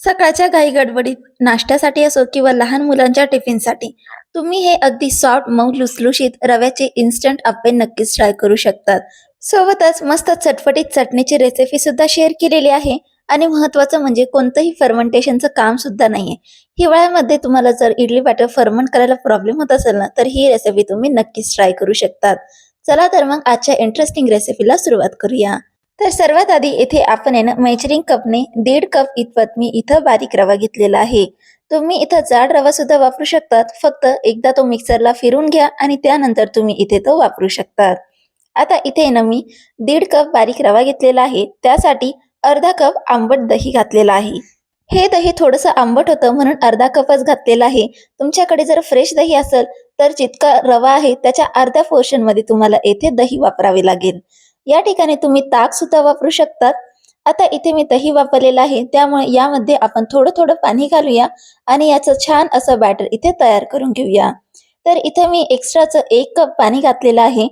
सकाळच्या घाई गडबडीत नाश्त्यासाठी असो किंवा लहान मुलांच्या टिफिनसाठी तुम्ही हे अगदी सॉफ्ट मऊ लुसलुशीत रव्याचे इन्स्टंट अप्पे नक्कीच ट्राय करू शकतात. सोबतच मस्त चटपटीत चटणीची रेसिपी सुद्धा शेअर केलेली आहे आणि महत्वाचं म्हणजे कोणतंही फर्मेंटेशनचं काम सुद्धा नाहीये. हिवाळ्यामध्ये तुम्हाला जर इडली बॅटर फर्मंट करायला प्रॉब्लेम होत असेल ना तर ही रेसिपी तुम्ही नक्कीच ट्राय करू शकतात. चला तर मग आजच्या इंटरेस्टिंग रेसिपीला सुरुवात करूया. तर सर्वात आधी इथे आपण आहे ना मेजरिंग कपने दीड कप इतपत मी इथं बारीक रवा घेतलेला आहे. तुम्ही इथं जाड रवा सुद्धा वापरू शकतात. फक्त एकदा तो मिक्सरला फिरून घ्या आणि त्यानंतर तुम्ही इथे तो वापरू शकतात. आता इथे ना मी दीड कप बारीक रवा घेतलेला आहे. त्यासाठी अर्धा कप आंबट दही घातलेला आहे. हे दही थोडंसं आंबट होतं म्हणून अर्धा कपच घातलेला आहे. तुमच्याकडे जर फ्रेश दही असेल तर जितका रवा आहे त्याच्या अर्ध्या पोर्शनमध्ये तुम्हाला येथे दही वापरावे लागेल. या ठिकाणी तुम्ही ताक सुद्धा वापरू शकतात. आता इथे मी दही वापरलेलं आहे. त्यामुळे यामध्ये आपण थोडं थोडं पाणी घालूया आणि याचं छान असं बॅटर इथे तयार करून घेऊया. तर इथे मी एक्स्ट्राचं एक कप पाणी घातलेलं आहे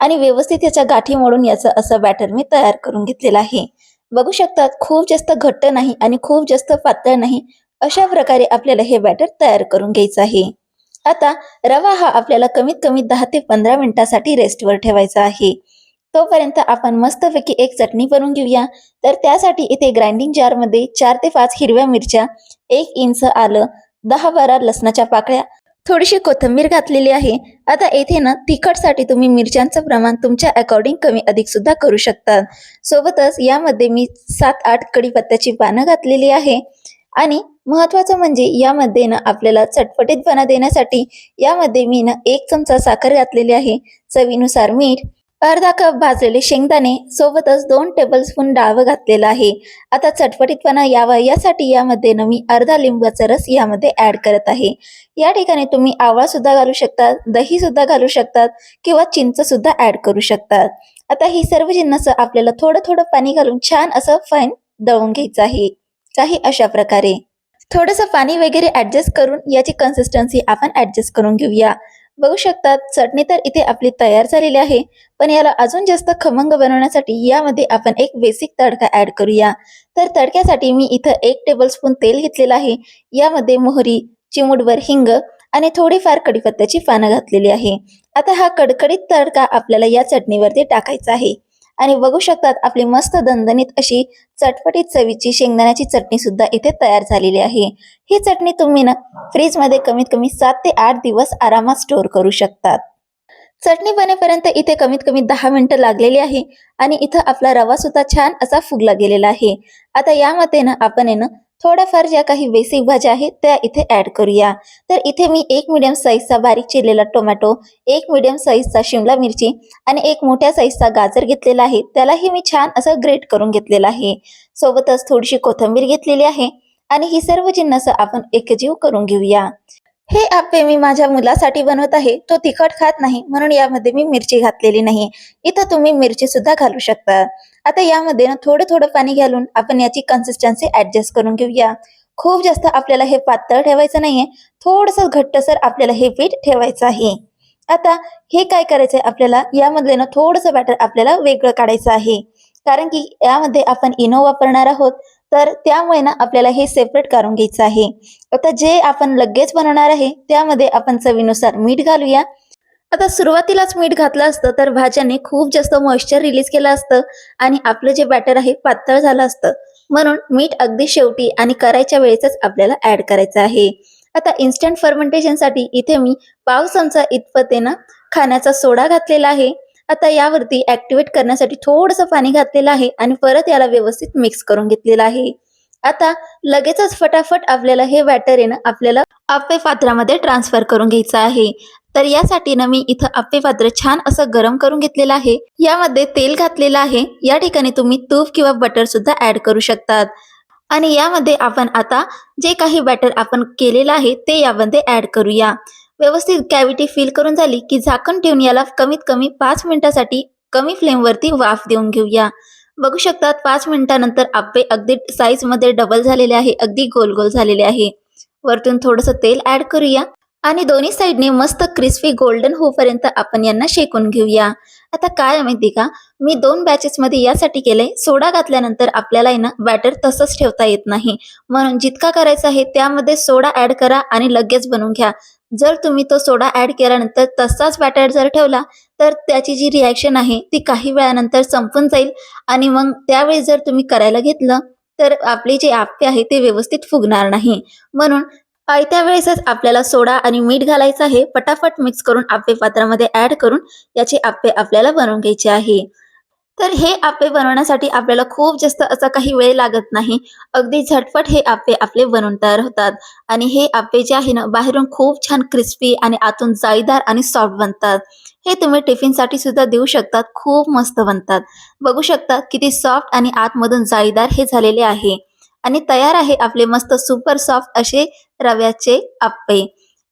आणि व्यवस्थित याच्या गाठी मोडून याचं असं बॅटर मी तयार करून घेतलेलं आहे. बघू शकतात खूप जास्त घट्ट नाही आणि खूप जास्त पातळ नाही अशा प्रकारे आपल्याला हे बॅटर तयार करून घ्यायचं आहे. आता रवा हा आपल्याला कमीत कमी दहा ते पंधरा मिनिटासाठी रेस्टवर ठेवायचा आहे. तोपर्यंत आपण मस्तपैकी एक चटणी बनवून घेऊया. तर त्यासाठी इथे ग्राइंडिंग जारमध्ये चार ते पाच हिरव्या मिरच्या एक इंच आलं दहा बारा लसणाच्या पाकळ्या थोडीशी कोथिंबीर घातलेली आहे. आता येथे ना तिखटसाठी तुम्ही मिरच्यांचं प्रमाण तुमच्या अकॉर्डिंग कमी अधिक सुद्धा करू शकतात सोबतच यामध्ये मी सात आठ कढीपत्त्याची पानं घातलेली आहे. आणि महत्वाचं म्हणजे यामध्ये ना आपल्याला चटपटीतपणा देण्यासाठी यामध्ये मी ना एक चमचा साखर घातलेली आहे. चवीनुसार मीठ अर्धा कप भाजलेले शेंगदाणे सोबतच दोन टेबलस्पून डाळ घातलेलं आहे. आता चटपटीतपणा यावा यासाठी यामध्ये ना मी अर्धा लिंबाचा रस यामध्ये ऍड करत आहे. या ठिकाणी तुम्ही आवळा सुद्धा घालू शकतात दही सुद्धा घालू शकतात किंवा चिंच सुद्धा ऍड करू शकतात. आता ही सर्व जिन्नस आपल्याला थोडं थोडं पाणी घालून छान असं फाईन दळून घ्यायचं आहे. काही अशा प्रकारे. थोडंसं पाणी वगैरे ऍडजस्ट करून याची कन्सिस्टन्सी आपण ऍडजस्ट करून घेऊया. बघू शकतात चटणी तर इथे आपली तयार झालेली आहे पण याला अजून जास्त खमंग बनवण्यासाठी यामध्ये आपण एक बेसिक तडका ऍड करूया. तर तडक्यासाठी मी इथं एक टेबलस्पून तेल घेतलेलं आहे यामध्ये मोहरी चिमूटभर हिंग आणि थोडीफार कडीपत्त्याची पानं घातलेली आहे. आता हा कडकडीत तडका आपल्याला या चटणीवरती टाकायचा आहे. आणि बघू शकतात आपली मस्त दणदणीत अशी चटपटीत चवीची शेंगदाण्याची चटणी सुद्धा इथे तयार झालेली आहे. ही चटणी तुम्ही ना फ्रीजमध्ये कमीत कमी सात ते आठ दिवस आरामात स्टोअर करू शकतात. चटणी बनेपर्यंत इथे कमीत कमी दहा मिनिटं लागलेली आहे आणि इथं आपला रवा सुद्धा छान असा फुगला गेलेला आहे. आता यामध्ये ना आपण आहे ना थोड्याफार ज्या काही बेसिक भाज्या आहेत त्या इथे ऍड करूया. तर इथे मी एक मिडियम साईजचा बारीक चिरलेला टोमॅटो एक मिडियम साईजचा शिमला मिरची आणि एक मोठ्या साईजचा गाजर घेतलेला आहे. त्यालाही मी छान असं ग्रेट करून घेतलेला आहे. सोबतच थोडीशी कोथिंबीर घेतलेली आहे आणि ही सर्व जिन्नस आपण एकजीव करून घेऊया. हे आप्पे मी माझ्या मुलासाठी बनवत आहे. तो तिखट खात नाही म्हणून यामध्ये मी मिरची घातलेली नाही. इथं तुम्ही मिरची सुद्धा घालू शकता. आता यामध्ये ना थोडं थोडं पाणी घालून आपण याची कन्सिस्टन्सी ऍडजस्ट करून घेऊया. खूप जास्त आपल्याला हे पातळ ठेवायचं नाहीये. थोडस घट्टसर आपल्याला हे पीठ ठेवायचं आहे. आता हे काय करायचंय आपल्याला? यामधले ना थोडंसं बॅटर आपल्याला वेगळं काढायचं आहे. कारण की यामध्ये आपण इनो वापरणार आहोत. तर त्यामुळे ना आपल्याला हे सेपरेट काढून घ्यायचं आहे. आता जे आपण लगेच बनवणार आहे त्यामध्ये आपण चवीनुसार मीठ घालूया. आता सुरुवातीलाच मीठ घातलं असतं तर भाज्याने खूप जास्त मॉइश्चर रिलीज केलं असतं आणि आपलं जे बॅटर आहे पातळ झालं असतं. म्हणून मीठ अगदी शेवटी आणि करायच्या वेळेसच आपल्याला ऍड करायचं आहे. आता इन्स्टंट फर्मेंटेशनसाठी इथे मी पाव चमचा इतपतेनं खाण्याचा सोडा घातलेला आहे. आता यावरती ऍक्टिवेट करण्यासाठी थोडंसं पाणी घातलेलं आहे आणि परत याला व्यवस्थित मिक्स करून घेतलेलं आहे. आता लगेचच फटाफट आपल्याला हे वॅटर येणं आपल्याला आप्पे पात्रामध्ये ट्रान्सफर करून घ्यायचं आहे. तर यासाठी ना मी इथं आप्पे पात्र छान असं गरम करून घेतलेलं आहे. यामध्ये तेल घातलेलं आहे. या ठिकाणी तुम्ही तूप किंवा बटर सुद्धा ऍड करू शकतात. आणि यामध्ये आपण आता जे काही बॅटर आपण केलेलं आहे ते यामध्ये ऍड करूया. व्यवस्थित कॅव्हिटी फिल करून झाली की झाकण ठेवून याला कमीत कमी पाच मिनिटासाठी कमी फ्लेमवरती वाफ देऊन घेऊया. बघू शकतात पाच मिनिटानंतर आप्पे अगदी साईजमध्ये डबल झालेले आहे अगदी गोल गोल झालेले आहे. वरतून थोडंसं तेल ऍड करूया आणि दोन्ही साईडने मस्त क्रिस्पी गोल्डन होईपर्यंत आपण यांना शेकून घेऊया. आता काय आहे माहिती का? मी दोन बॅचेसमध्ये यासाठी केले. सोडा घातल्यानंतर आपल्याला ना बॅटर तसंच ठेवता येत नाही. म्हणून जितका करायचा आहे त्यामध्ये सोडा ॲड करा आणि लगेच बनवून घ्या. जर तुम्ही तो सोडा ऍड केल्यानंतर तसाच बॅटर जर ठेवला तर त्याची जी रिॲक्शन आहे ती काही वेळानंतर संपून जाईल. आणि मग त्यावेळी जर तुम्ही करायला घेतलं तर आपले जे आप्पे आहे ते व्यवस्थित फुगणार नाही. म्हणून पायत्या वेळेसच आपल्याला सोडा आणि मीठ घालायचं आहे. पटापट मिक्स करून आप्पे पात्रामध्ये ऍड करून याचे आप्पे आपल्याला बनवून घ्यायचे आहे. तर हे आप्पे बनवण्यासाठी आपल्याला खूप जास्त असा काही वेळ लागत नाही. अगदी झटपट हे आप्पे आपले बनवून तयार होतात. आणि हे आप्पे जे आहे ना बाहेरून खूप छान क्रिस्पी आणि आतून जाळीदार आणि सॉफ्ट बनतात. हे तुम्ही टिफिनसाठी सुद्धा देऊ शकतात. खूप मस्त बनतात. बघू शकता किती सॉफ्ट आणि आतमधून जाळीदार हे झालेले आहे. आणि तयार आहे आपले मस्त सुपर सॉफ्ट असे रव्याचे आप्पे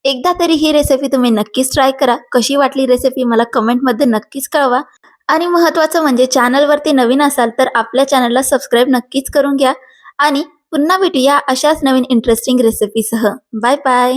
एकदा तरी ही रेसिपी तुम्ही नक्कीच ट्राय करा. कशी वाटली रेसिपी मला कमेंटमध्ये नक्कीच कळवा. आणि महत्त्वाचं म्हणजे चॅनलवरती नवीन असाल तर आपल्या चॅनलला सबस्क्राईब नक्कीच करून घ्या. आणि पुन्हा भेटूया अशाच नवीन इंटरेस्टिंग रेसिपीसह बाय बाय